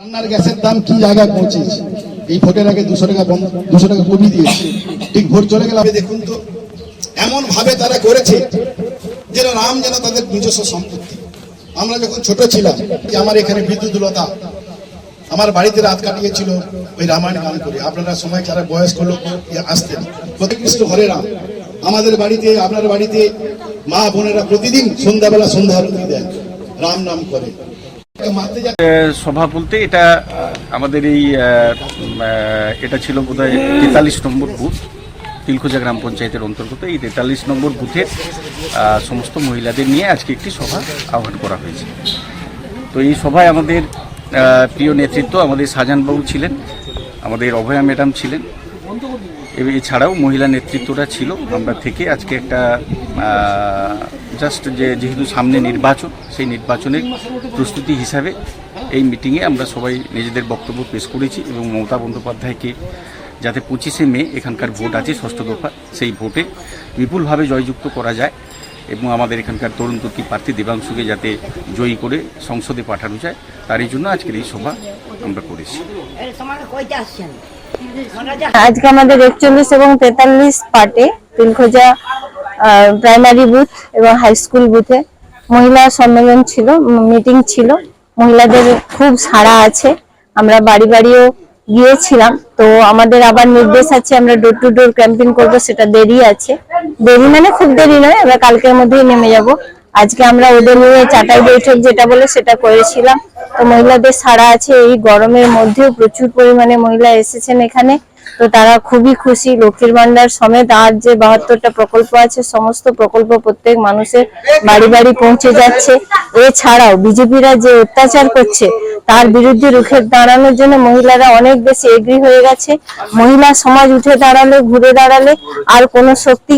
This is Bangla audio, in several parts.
রান্নার গ্যাসের দাম কি জায়গায় পৌঁছেছে? এই ভোটের আগে দুশো টাকা দুশো টাকা কমিয়ে দিয়েছে। ঠিক ভোট চলে গেলে দেখুন তো এমন ভাবে তারা করেছে যেন রাম যেন তাদের নিজস্ব সম্পত্তি। আমরা যখন ছোট ছিলাম আমার এখানে বিদ্যুৎলতা আমার বাড়িতে রাত কাটিয়েছিল ওই রামায়ণ গান করে। আপনারা সময় যারা বয়স্ক লোক আসতেন প্রতিকৃষ্ট হরে রাম আমাদের বাড়িতে, আপনার বাড়িতে মা বোনেরা প্রতিদিন সন্ধ্যাবেলা সন্ধ্যা আরতি দেন রাম নাম করে। সভা বলতে এটা আমাদের এই এটা ছিল বোধহয় তেতাল্লিশ নম্বর বুথ, তিলখোজা গ্রাম পঞ্চায়েতের অন্তর্গত। এই তেতাল্লিশ নম্বর বুথের সমস্ত মহিলাদের নিয়ে আজকে একটি সভা আহ্বান করা হয়েছে। তো এই সভায় আমাদের প্রিয় নেতৃত্ব আমাদের শাহজাহানবাবু ছিলেন, আমাদের অভয়া ম্যাডাম ছিলেন। এছাড়াও মহিলা নেতৃত্বরা ছিল। আমরা থেকে আজকে একটা জাস্ট যে যেহেতু সামনে নির্বাচন, সেই নির্বাচনের প্রস্তুতি হিসাবে এই মিটিংয়ে আমরা সবাই নিজেদের বক্তব্য পেশ করেছি এবং মমতা বন্দ্যোপাধ্যায়কে যাতে পঁচিশে মে এখানকার ভোট আছে, ষষ্ঠ দফা, সেই ভোটে বিপুলভাবে জয়যুক্ত করা যায় এবং আমাদের এখানকার তরুণ তুর্কি প্রার্থী দেবাংশুকে যাতে জয়ী করে সংসদে পাঠানো যায়, তারই জন্য আজকের এই সভা আমরা করেছি। আজকে আমাদের একচল্লিশ এবং তেতাল্লিশ পার্টে তিলখোজা প্রাইমারি বুথ এবং হাই স্কুল বুথে মহিলা সম্মেলন ছিল মিটিং ছিল। মহিলাদের খুব সাড়া আছে। আমরা বাড়ি বাড়িও গিয়েছিলাম। তো আমাদের আবার নির্দেশ আছে, আমরা ডোর টু ডোর ক্যাম্পেইন করব, সেটা দেরি আছে। দেরি মানে খুব দেরি নয়, আমরা কালকের মধ্যেই নেমে যাব। আজকে আমরা ওদের নিয়ে চাটাই বৈঠক যেটা বলে সেটা করেছিলাম। তো মহিলাদের সাড়া আছে, এই গরমের মধ্যেও প্রচুর পরিমাণে মহিলা এসেছেন এখানে। তো তারা খুবই খুশি। লক্ষ্মীর ভান্ডার সমেত আর যে বাহাত্তরটা প্রকল্প আছে, সমস্ত প্রকল্প প্রত্যেক মানুষের বাড়ি বাড়ি পৌঁছে যাচ্ছে। এছাড়াও বিজেপিরা যে অত্যাচার করছে, তার বিরুদ্ধে রুখে দাঁড়ানোর জন্য মহিলারা অনেক বেশি এগ্রি হয়ে গেছে। মহিলা সমাজ উঠে দাঁড়ালে, ঘুরে দাঁড়ালে আর কোনো শক্তি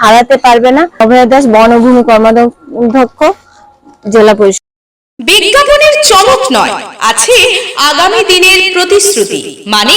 হারাতে পারবে না। অভয় দাস, বনভূমি কর্মাধ্যক্ষ, জেলা পরিষদ। বিজ্ঞাপনের চমক নয়, আছে আগামী দিনের প্রতিশ্রুতি। মানে